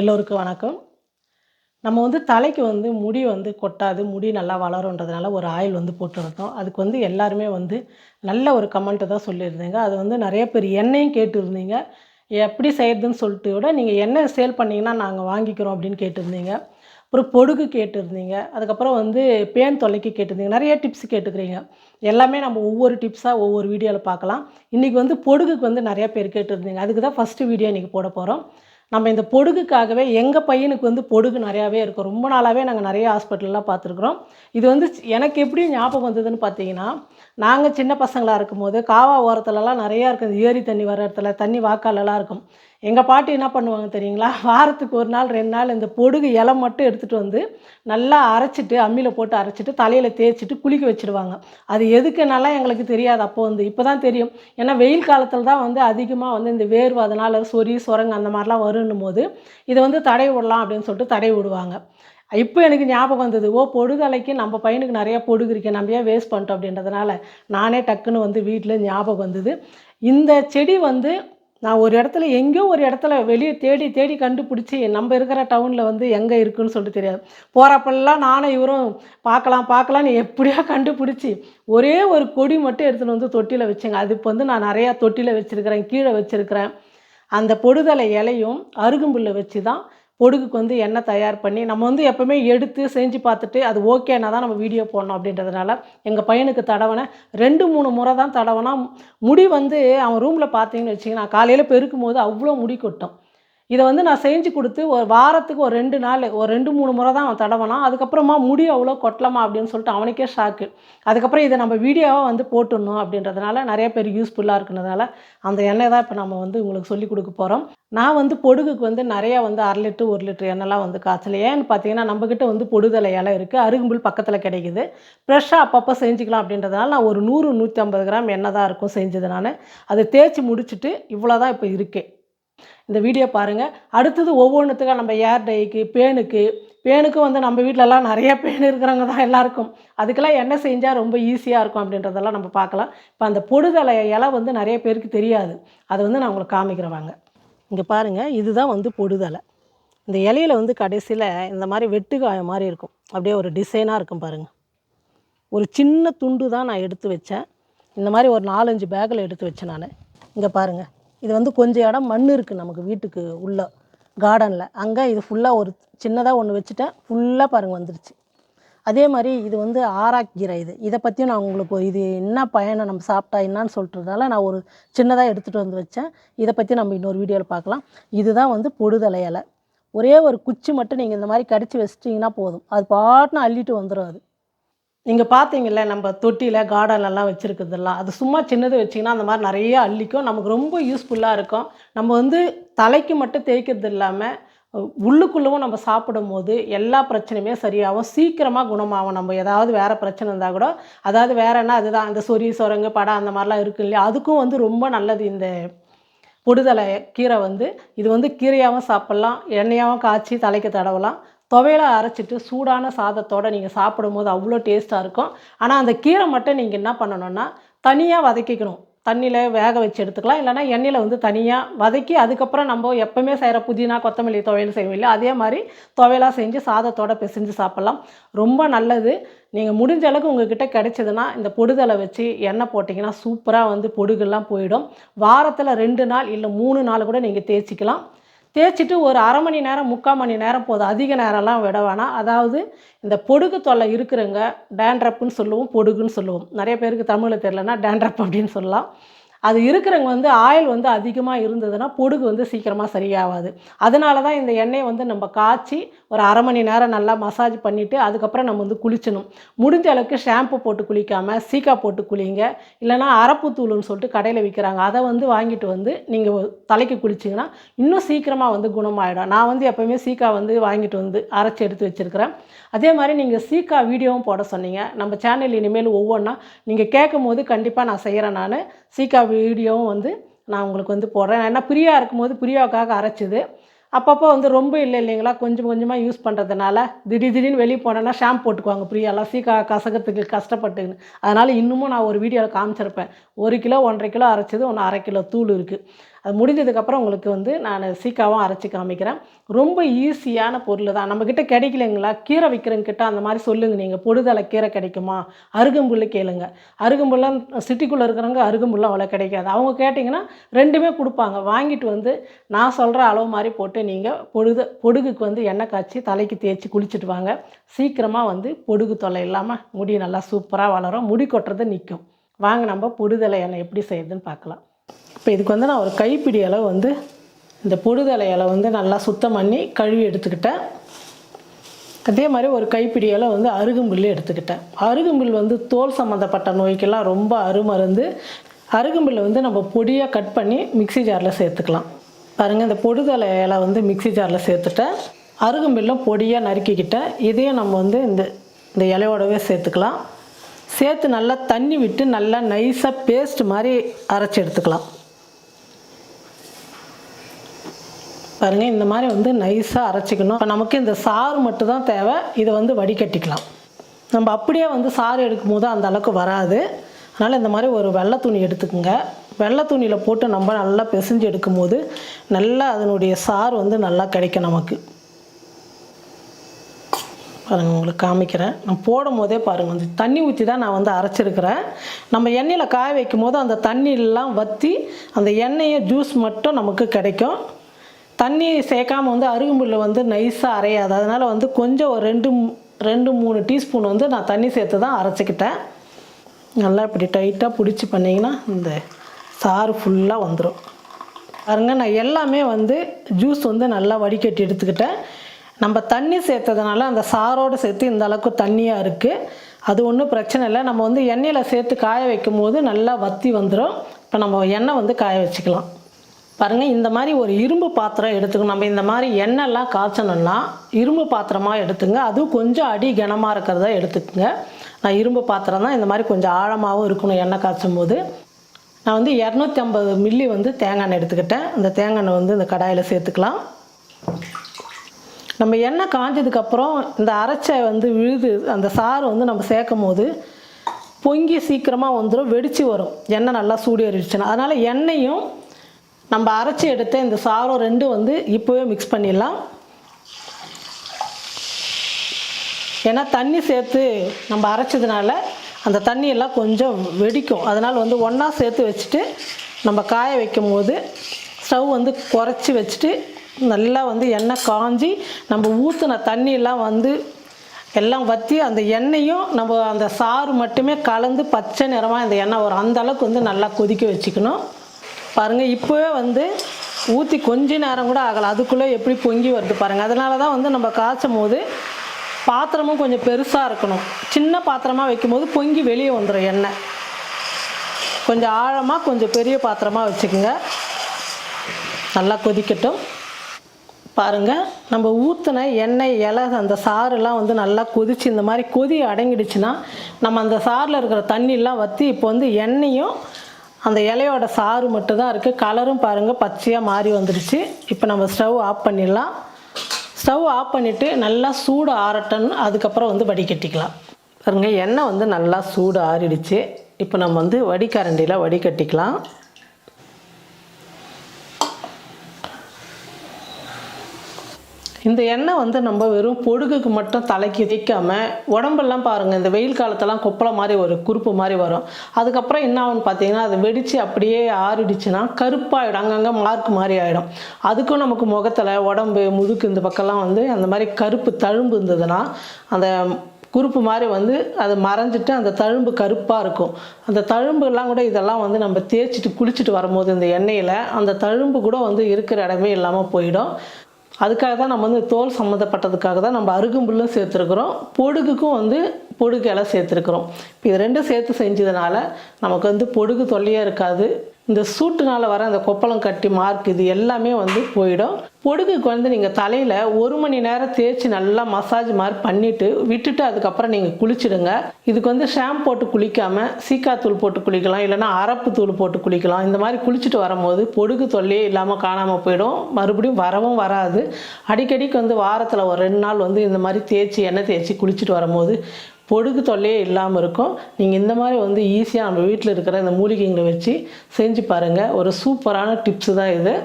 எல்லோருக்கும் வணக்கம். நம்ம வந்து தலைக்கு வந்து முடி வந்து கொட்டாது முடி நல்லா வளருன்றதுனால ஒரு ஆயில் வந்து போட்டுருந்தோம். அதுக்கு வந்து எல்லாருமே வந்து நல்ல ஒரு கமெண்ட்டு தான் சொல்லியிருந்தீங்க. அது வந்து நிறைய பேர் எண்ணெயும் கேட்டுருந்தீங்க. எப்படி செய்யறதுன்னு சொல்லிட்டு விட நீங்கள் எண்ணெய் சேல் பண்ணிங்கன்னா நாங்கள் வாங்கிக்கிறோம் அப்படின்னு கேட்டிருந்தீங்க. அப்புறம் பொடுகு கேட்டிருந்தீங்க. அதுக்கப்புறம் வந்து பேன் தொல்லைக்கு கேட்டிருந்தீங்க. நிறைய டிப்ஸ் கேட்டுக்கிறீங்க. எல்லாமே நம்ம ஒவ்வொரு டிப்ஸாக ஒவ்வொரு வீடியோவில் பார்க்கலாம். இன்றைக்கி வந்து பொடுகுக்கு வந்து நிறைய பேர் கேட்டிருந்தீங்க. அதுக்கு தான் ஃபஸ்ட்டு வீடியோ இன்றைக்கி போட போகிறோம் நம்ம இந்த பொடுகுக்காகவே எங்கள் பையனுக்கு வந்து பொடுகு நிறையாவே இருக்கும். ரொம்ப நாளாகவே நாங்கள் நிறைய ஹாஸ்பிட்டல்லாம் பார்த்துருக்குறோம். இது வந்து எனக்கு எப்படி ஞாபகம் வந்ததுன்னு பார்த்தீங்கன்னா நாங்கள் சின்ன பசங்களாக இருக்கும்போது காவா ஓரத்துலலாம் நிறையா இருக்குது ஏரி தண்ணி வர இடத்துல தண்ணி வாக்காலெல்லாம் இருக்கும். எங்கள் பாட்டி என்ன பண்ணுவாங்க தெரியுங்களா? வாரத்துக்கு ஒரு நாள் ரெண்டு நாள் இந்த பொடுகு இலை மட்டும் எடுத்துகிட்டு வந்து நல்லா அரைச்சிட்டு அம்மியில் போட்டு அரைச்சிட்டு தலையில் தேய்ச்சிட்டு குளிக்க வச்சுடுவாங்க. அது எதுக்குன்னாலாம் எங்களுக்கு தெரியாது. அப்போ வந்து இப்போ தான் தெரியும். ஏன்னா வெயில் காலத்தில் தான் வந்து அதிகமாக வந்து இந்த வேர்வை அதனால் சொறி சுரங்கு அந்த மாதிரிலாம் வருன்னும் போது இதை வந்து தடை விடலாம் அப்படின்னு சொல்லிட்டு தடை விடுவாங்க. இப்போ எனக்கு ஞாபகம் வந்தது ஓ பொடுகலைக்கு நம்ம பையனுக்கு நிறையா பொடுகு இருக்கு நம்ம ஏன் வேஸ்ட் பண்ணிட்டோம் அப்படின்றதுனால நானே டக்குன்னு வந்து வீட்டில் ஞாபகம் வந்தது. இந்த செடி வந்து நான் ஒரு இடத்துல எங்கேயோ ஒரு இடத்துல வெளியே தேடி தேடி கண்டுபிடிச்சி நம்ம இருக்கிற டவுனில் வந்து எங்கே இருக்குன்னு சொல்லிட்டு தெரியாது. போகிறப்பெல்லாம் நானும் இவரும் பார்க்கலாம் பார்க்கலான்னு எப்படியோ கண்டுபிடிச்சி ஒரே ஒரு கொடி மட்டும் எடுத்துகிட்டு வந்து தொட்டியில் வச்சேங்க. அது இப்போ வந்து நான் நிறையா தொட்டியில் வச்சுருக்கிறேன் கீழே வச்சுருக்கிறேன். அந்த பொடுதலை இலையும் அருகம்புல்லை வச்சு தான் பொடுகுக்கு வந்து எண்ணெய் தயார் பண்ணி நம்ம வந்து எப்போவுமே எடுத்து செஞ்சு பார்த்துட்டு அது ஓகேனா தான் நம்ம வீடியோ போடணும் அப்படின்றதுனால எங்கள் பையனுக்கு தடவனை ரெண்டு மூணு முறை தான் தடவைனா முடி வந்து அவன் ரூமில் பார்த்தீங்கன்னு வச்சிங்கன்னா காலையில் பெருக்கும் போது அவ்வளோ முடி கொட்டும். இதை வந்து நான் செஞ்சு கொடுத்து ஒரு வாரத்துக்கு ஒரு ரெண்டு நாள் ஒரு ரெண்டு மூணு முறை தான் அவன் தடவனான். அதுக்கப்புறமா முடி அவ்வளோ கொட்டலாமா அப்படின்னு சொல்லிட்டு அவனுக்கே ஷாக்கு அதுக்கப்புறம் இதை நம்ம வீடியோவாக வந்து போட்டுடணும் அப்படின்றதுனால நிறைய பேர் யூஸ்ஃபுல்லாக இருக்கிறதுனால அந்த எண்ணெய் தான் இப்போ நம்ம வந்து உங்களுக்கு சொல்லி கொடுக்க போகிறோம் நான் வந்து பொடுகுக்கு வந்து நிறையா வந்து அரை லிட்டர் ஒரு லிட்டர் எண்ணெய்லாம் வந்து காய்ச்சல. ஏன்னு பார்த்தீங்கன்னா நம்மக்கிட்ட வந்து பொடுதலை இலை இருக்குது அருகும்புல் பக்கத்தில் கிடைக்குது. ஃப்ரெஷ்ஷாக அப்பப்போ செஞ்சுக்கலாம் அப்படின்றதுனால நான் ஒரு நூறு நூற்றி ஐம்பது கிராம் எண்ணெய் தான் இருக்கும் செஞ்சது நான். அதை தேய்ச்சி முடிச்சுட்டு இவ்வளோ தான் இப்போ இருக்கேன் இந்த வீடியோ பாருங்கள் அடுத்தது ஒவ்வொன்றுத்துக்காக நம்ம ஏர் டைக்கு பேனுக்கு பேனுக்கும் வந்து நம்ம வீட்டிலலாம் நிறைய பேன் இருக்கிறவங்க தான் எல்லாருக்கும். அதுக்கெல்லாம் என்ன செஞ்சால் ரொம்ப ஈஸியாக இருக்கும் அப்படின்றதெல்லாம் நம்ம பார்க்கலாம். இப்போ அந்த பொடுதலை இலை வந்து நிறைய பேருக்கு தெரியாது. அதை வந்து நான் உங்களுக்கு காமிக்கிறவாங்க இங்கே பாருங்கள் இதுதான் வந்து பொடுதலை இந்த இலையில வந்து கடைசியில் இந்த மாதிரி வெட்டுக்காயம் மாதிரி இருக்கும். அப்படியே ஒரு டிசைனாக இருக்கும் பாருங்கள் ஒரு சின்ன துண்டு தான் நான் எடுத்து வச்சேன். இந்த மாதிரி ஒரு நாலஞ்சு பேக்கில் எடுத்து வச்சேன் நான். இங்கே பாருங்கள் இது வந்து கொஞ்சம் இடம் மண் இருக்குது நமக்கு வீட்டுக்கு உள்ளே கார்டனில் அங்கே இது ஃபுல்லாக ஒரு சின்னதாக ஒன்று வச்சுட்டேன். ஃபுல்லாக பாருங்கள் வந்துருச்சு. அதே மாதிரி இது வந்து ஆராக்கீரை இது. இதை பற்றியும் நான் உங்களுக்கு இது என்ன பயனை நம்ம சாப்பிட்டா என்னன்னு சொல்லிட்டுறதால நான் ஒரு சின்னதாக எடுத்துகிட்டு வந்து வச்சேன். இதை பற்றி நம்ம இன்னொரு வீடியோவில் பார்க்கலாம். இதுதான் வந்து பொடுதலை இலை. ஒரே ஒரு குச்சி மட்டும் நீங்கள் இந்த மாதிரி கடிச்சு வச்சிட்டிங்கன்னா போதும். அது பாட்டுன்னு அள்ளிட்டு வந்துடும் அது. நீங்கள் பார்த்தீங்கல்ல நம்ம தொட்டியில் கார்டன்லலாம் வச்சுருக்குறதெல்லாம் அது சும்மா சின்னது வச்சிங்கன்னா அந்த மாதிரி நிறைய அள்ளிக்கும். நமக்கு ரொம்ப யூஸ்ஃபுல்லாக இருக்கும். நம்ம வந்து தலைக்கு மட்டும் தேய்க்கிறது இல்லாமல் உள்ளுக்குள்ளவும் நம்ம சாப்பிடும் போது எல்லா பிரச்சனையுமே சரியாகும். சீக்கிரமாக குணமாகும். நம்ம ஏதாவது வேறு பிரச்சனை இருந்தால் கூட அதாவது வேறு என்ன அதுதான் இந்த சொறி சொரங்கு படம் அந்த மாதிரிலாம் இருக்கு இல்லையா? அதுக்கும் வந்து ரொம்ப நல்லது இந்த பொடுதலை கீரை வந்து. இது வந்து கீரையாகவும் சாப்பிட்லாம் எண்ணெயாகவும் காய்ச்சி தலைக்கு தடவலாம். துவையில அரைச்சிட்டு சூடான சாதத்தோடு நீங்கள் சாப்பிடும்போது அவ்வளோ டேஸ்ட்டாக இருக்கும். ஆனால் அந்த கீரை மட்டும் நீங்கள் என்ன பண்ணணும்னா தனியாக வதக்கிக்கணும். தண்ணியில் வேக வச்சு எடுத்துக்கலாம். இல்லைனா எண்ணெயில் வந்து தனியாக வதக்கி அதுக்கப்புறம் நம்ம எப்போவுமே செய்கிற புதினா கொத்தமல்லி துவையல் செய்வோம் இல்லையா? அதே மாதிரி துவையலாக செஞ்சு சாதத்தோடு பிசைஞ்சு சாப்பிட்லாம். ரொம்ப நல்லது. நீங்கள் முடிஞ்ச அளவுக்கு உங்ககிட்ட கிடைச்சதுன்னா இந்த பொடுதலை வச்சு எண்ணெய் போட்டிங்கன்னா சூப்பராக வந்து பொடுகெல்லாம் போயிடும். வாரத்தில் ரெண்டு நாள் இல்லை மூணு நாள் கூட நீங்கள் தேய்ச்சிக்கலாம். தேய்ச்சிட்டு ஒரு அரை மணி நேரம் முக்கால் மணி நேரம் போதும். அதிக நேரம்லாம் விட வேணாம். அதாவது இந்த பொடுகு தொல்லை இருக்கிறவங்க டேண்ட்ரப்புன்னு சொல்லுவோம் பொடுகுன்னு சொல்லுவோம். நிறைய பேருக்கு தமிழில் தெரிலனா டேண்ட்ரப் அப்படின்னு சொல்லலாம். அது இருக்கிறவங்க வந்து ஆயில் வந்து அதிகமாக இருந்ததுன்னா பொடுகு வந்து சீக்கிரமாக சரியாகாது. அதனால தான் இந்த எண்ணெயை வந்து நம்ம காய்ச்சி ஒரு அரை மணி நேரம் நல்லா மசாஜ் பண்ணிவிட்டு அதுக்கப்புறம் நம்ம வந்து குளிச்சணும் முடிஞ்ச அளவுக்கு ஷாம்பு போட்டு குளிக்காமல் சீக்கா போட்டு குளிங்க. இல்லைனா அரப்பு தூளுன்னு சொல்லிட்டு கடையில் விற்கிறாங்க அதை வந்து வாங்கிட்டு வந்து நீங்கள் தலைக்கு குளிச்சிங்கன்னா இன்னும் சீக்கிரமாக வந்து குணமாயிடும். நான் வந்து எப்போயுமே சீக்கா வந்து வாங்கிட்டு வந்து அரைச்சி எடுத்து வச்சுருக்கிறேன். அதே மாதிரி நீங்கள் சீக்கா வீடியோவும் போட சொன்னீங்க. நம்ம சேனல் இனிமேல் ஒவ்வொன்றா நீங்கள் கேட்கும் போது கண்டிப்பாக நான் செய்கிறேன் நான். சீக்கா வீடியோவும் வந்து நான் உங்களுக்கு வந்து போடுறேன். ஏன்னா பிரியா இருக்கும்போது பிரியாவுக்காக அரைச்சிது. அப்பப்போ வந்து ரொம்ப இல்லை இல்லைங்களா? கொஞ்சம் கொஞ்சமாக யூஸ் பண்ணுறதுனால திடீர் திடீர்னு வெளியே போனேன்னா ஷாம்பு போட்டுக்குவாங்க பிரியாலாம். சீக்கா கசக்கிறதுக்கு கஷ்டப்பட்டுன்னு. அதனால் இன்னமும் நான் ஒரு வீடியோவில் காமிச்சிருப்பேன். ஒரு கிலோ ஒன்றரை கிலோ அரைச்சது ஒன்று அரை கிலோ தூள் இருக்குது அது முடிஞ்சதுக்கப்புறம் உங்களுக்கு வந்து நான் சீக்காவும் அரைச்சி காமிக்கிறேன். ரொம்ப ஈஸியான பொருள் தான். நம்மக்கிட்ட கிடைக்கலைங்களா? கீரை விற்கிறவங்க கிட்ட அந்த மாதிரி சொல்லுங்கள் நீங்கள் பொடுதலை கீரை கிடைக்குமா? அருகம்புல் கேளுங்க. அருகம்புல்லாம் சிட்டிக்குள்ளே இருக்கிறவங்க அருகம்புல்லாம் அவ்வளோ கிடைக்காது. அவங்க கேட்டிங்கன்னா ரெண்டுமே கொடுப்பாங்க. வாங்கிட்டு வந்து நான் சொல்கிற அளவு மாதிரி போட்டு நீங்கள் பொடுகு பொடுகுக்கு வந்து எண்ணெய் காய்ச்சி தலைக்கு தேய்ச்சி குளிச்சுட்டு வாங்க. சீக்கிரமாக வந்து பொடுகு தொலை இல்லாமல் முடி நல்லா சூப்பராக வளரும். முடி கொட்டுறது நிற்கும் வாங்க நம்ம பொடுதலை எண்ணெய் எப்படி செய்யுதுன்னு பார்க்கலாம். இப்போ இதுக்கு வந்து நான் ஒரு கைப்பிடி அளவு வந்து இந்த பொடுதலை வந்து நல்லா சுத்தம் பண்ணி கழுவி எடுத்துக்கிட்டேன். அதே மாதிரி ஒரு கைப்பிடி வந்து அருகம்புல் எடுத்துக்கிட்டேன். அருகம்புல் வந்து தோல் சம்மந்தப்பட்ட நோய்க்கெல்லாம் ரொம்ப அருமருந்து. அருகம்புல்லை வந்து நம்ம பொடியாக கட் பண்ணி மிக்ஸி ஜாரில் சேர்த்துக்கலாம். பாருங்கள் இந்த பொடுதலை இலை வந்து மிக்ஸி ஜாரில் சேர்த்துட்டேன். அருகம்புல்லும் பொடியாக நறுக்கிக்கிட்டேன். இதையும் நம்ம வந்து இந்த இந்த இலையோடவே சேர்த்துக்கலாம். சேர்த்து நல்லா தண்ணி விட்டு நல்லா நைஸாக பேஸ்ட் மாதிரி அரைச்சி எடுத்துக்கலாம். பாருங்கள் இந்த மாதிரி வந்து நைஸாக அரைச்சிக்கணும். இப்போ நமக்கு இந்த சாறு மட்டும் தான் தேவை. இதை வந்து வடிகட்டிக்கலாம். நம்ம அப்படியே வந்து சாறு எடுக்கும் போது அந்த அளவுக்கு வராது. அதனால் இந்த மாதிரி ஒரு வெள்ளை துணி எடுத்துக்கோங்க. வெள்ளை துணியில் போட்டு நம்ம நல்லா பிசைஞ்சு எடுக்கும்போது நல்லா அதனுடைய சாறு வந்து நல்லா கிடைக்கும் நமக்கு. பாருங்கள் உங்களுக்கு காமிக்கிறேன். நான் போடும் போதே பாருங்கள் வந்து தண்ணி ஊற்றி தான் நான் வந்து அரைச்சிருக்கிறேன். நம்ம எண்ணெயில் காய வைக்கும் போது அந்த தண்ணியெல்லாம் வற்றி அந்த எண்ணெயை ஜூஸ் மட்டும் நமக்கு கிடைக்கும். தண்ணி சேர்க்காம வந்து அருகம்புல்ல வந்து நைஸாக அரையாது. அதனால் வந்து கொஞ்சம் ஒரு ரெண்டு ரெண்டு மூணு டீஸ்பூன் வந்து நான் தண்ணி சேர்த்து தான் அரைச்சிக்கிட்டேன். நல்லா இப்படி டைட்டாக பிடிச்சி பண்ணிங்கன்னா இந்த சாறு ஃபுல்லாக வந்துடும் பாருங்க நான் எல்லாமே வந்து ஜூஸ் வந்து நல்லா வடிகட்டி எடுத்துக்கிட்டேன். நம்ம தண்ணி சேர்த்ததுனால அந்த சாரோடு சேர்த்து இந்த அளவுக்கு தண்ணியாக இருக்குது அது ஒன்றும் பிரச்சனை இல்லை. நம்ம வந்து எண்ணெயில் சேர்த்து காய வைக்கும் போது நல்லா வத்தி வந்துடும் இப்போ நம்ம எண்ணெய் வந்து காய வச்சுக்கலாம். பாருங்கள் இந்த மாதிரி ஒரு இரும்பு பாத்திரம் எடுத்துக்கணும். நம்ம இந்த மாதிரி எண்ணெய்லாம் காய்ச்சணும்னா இரும்பு பாத்திரமாக எடுத்துங்க. அதுவும் கொஞ்சம் அடி கனமாக இருக்கிறதா எடுத்துக்கோங்க. நான் இரும்பு பாத்திரம் தான் இந்த மாதிரி கொஞ்சம் ஆழமாகவும் இருக்கணும் எண்ணெய் காய்ச்சும் போது நான் வந்து இரநூத்தி ஐம்பது மில்லி வந்து தேங்காய் எண்ணெய் எடுத்துக்கிட்டேன். இந்த தேங்காய் எண்ணெய் வந்து இந்த கடாயில் சேர்த்துக்கலாம். நம்ம எண்ணெய் காஞ்சதுக்கப்புறம் இந்த அரைச்ச வந்து விழுது அந்த சாறு வந்து நம்ம சேர்க்கும் போது பொங்கி சீக்கிரமாக வந்துடும் வெடிச்சு வரும். எண்ணெய் நல்லா சூடு அறிவிச்சுன்னா அதனால் எண்ணெயும் நம்ம அரைச்சி எடுத்த இந்த சாரம் ரெண்டும் வந்து இப்போவே மிக்ஸ் பண்ணிடலாம். ஏன்னா தண்ணி சேர்த்து நம்ம அரைச்சதுனால அந்த தண்ணியெல்லாம் கொஞ்சம் வெடிக்கும். அதனால் வந்து ஒன்றா சேர்த்து வச்சுட்டு நம்ம காய வைக்கும் போது ஸ்டவ் வந்து குறைச்சி வச்சுட்டு நல்லா வந்து எண்ணெய் காஞ்சி நம்ம ஊற்றின தண்ணியெல்லாம் வந்து எல்லாம் வற்றி அந்த எண்ணெயும் நம்ம அந்த சாறு மட்டுமே கலந்து பச்சை நிறமாக இந்த எண்ணெய் வரும். அந்த அளவுக்கு வந்து நல்லா கொதிக்க வச்சுக்கணும். பாருங்கள் இப்போவே வந்து ஊற்றி கொஞ்ச நேரம் கூட ஆகலை. அதுக்குள்ளே எப்படி பொங்கி வருது பாருங்கள் அதனால தான் வந்து நம்ம காய்ச்சும் போது பாத்திரமும் கொஞ்சம் பெருசாக இருக்கணும். சின்ன பாத்திரமாக வைக்கும்போது பொங்கி வெளியே வந்துடும் எண்ணெய். கொஞ்சம் ஆழமாக கொஞ்சம் பெரிய பாத்திரமாக வச்சுக்கோங்க. நல்லா கொதிக்கட்டும். பாருங்கள் நம்ம ஊற்றின எண்ணெய் இலை அந்த சாறுலாம் வந்து நல்லா கொதிச்சு இந்த மாதிரி கொதி அடங்கிடுச்சுன்னா நம்ம அந்த சாறில் இருக்கிற தண்ணியெலாம் வற்றி இப்போ வந்து எண்ணெயும் அந்த இலையோட சாறு மட்டும் தான் இருக்குது கலரும் பாருங்கள் பச்சையாக மாறி வந்துடுச்சு. இப்போ நம்ம ஸ்டவ் ஆஃப் பண்ணிடலாம். ஸ்டவ் ஆஃப் பண்ணிவிட்டு நல்லா சூடு ஆறட்டன்னு அதுக்கப்புறம் வந்து வடிகட்டிக்கலாம் பாருங்கள் எண்ணெய் வந்து நல்லா சூடு ஆறிடுச்சு. இப்போ நம்ம வந்து வடிகரண்டியில் வடிகட்டிக்கலாம் இந்த எண்ணெய் வந்து நம்ம வெறும் பொடுகுக்கு மட்டும் தலைக்கு வைக்காமல் உடம்பெல்லாம் பாருங்கள் இந்த வெயில் காலத்தெல்லாம் கொப்பளை மாதிரி ஒரு குறுப்பு மாதிரி வரும். அதுக்கப்புறம் என்ன ஆகும்னு பார்த்தீங்கன்னா அது வெடித்து அப்படியே ஆறிடுச்சுன்னா கருப்பாயிடும். அங்கங்கே மார்க் மாதிரி ஆகிடும் அதுக்கும் நமக்கு முகத்தில் உடம்பு முதுக்கு இந்த பக்கம்லாம் வந்து அந்த மாதிரி கருப்பு தழும்பு இருந்ததுன்னா அந்த குறுப்பு மாதிரி வந்து அது மறைஞ்சிட்டு அந்த தழும்பு கருப்பாக இருக்கும். அந்த தழும்புலாம் கூட இதெல்லாம் வந்து நம்ம தேய்ச்சிட்டு குளிச்சுட்டு வரும்போது இந்த எண்ணெயில் அந்த தழும்பு கூட வந்து இருக்கிற இடமே இல்லாமல் போயிடும். அதுக்காக தான் நம்ம வந்து தோல் சம்மந்தப்பட்டதுக்காக தான் நம்ம அருகும்புல்லும் சேர்த்துருக்குறோம். பொடுகுக்கும் வந்து பொடுகு இலை சேர்த்துருக்குறோம். இப்போ இது ரெண்டும் சேர்த்து செஞ்சதுனால நமக்கு வந்து பொடுகு தொல்லையே இருக்காது. இந்த சூட்டுனால வர அந்த கொப்பளம் கட்டி மார்க் இது எல்லாமே வந்து போயிடும். பொடுகுக்கு வந்து நீங்கள் தலையில் ஒரு மணி நேரம் தேய்ச்சி நல்லா மசாஜ் மாதிரி பண்ணிவிட்டு விட்டுட்டு அதுக்கப்புறம் நீங்கள் குளிச்சிடுங்க. இதுக்கு வந்து ஷாம்பு போட்டு குளிக்காமல் சீக்காத்தூள் போட்டு குளிக்கலாம் இல்லைனா அரப்பு தூள் போட்டு குளிக்கலாம். இந்த மாதிரி குளிச்சுட்டு வரும்போது பொடுகு தொல்லையே இல்லாமல் காணாமல் போயிடும். மறுபடியும் வரவும் வராது. அடிக்கடிக்கு வந்து வாரத்தில் ஒரு ரெண்டு நாள் வந்து இந்த மாதிரி தேய்ச்சி எண்ணெய் தேய்ச்சி குளிச்சுட்டு வரும்போது பொடுகு தொல்லையே இல்லாமல் இருக்கும். நீங்கள் இந்த மாதிரி வந்து ஈஸியாக நம்ம வீட்டில் இருக்கிற இந்த மூலிகைங்களை வச்சு செஞ்சு பாருங்கள் ஒரு சூப்பரான டிப்ஸு தான் இது.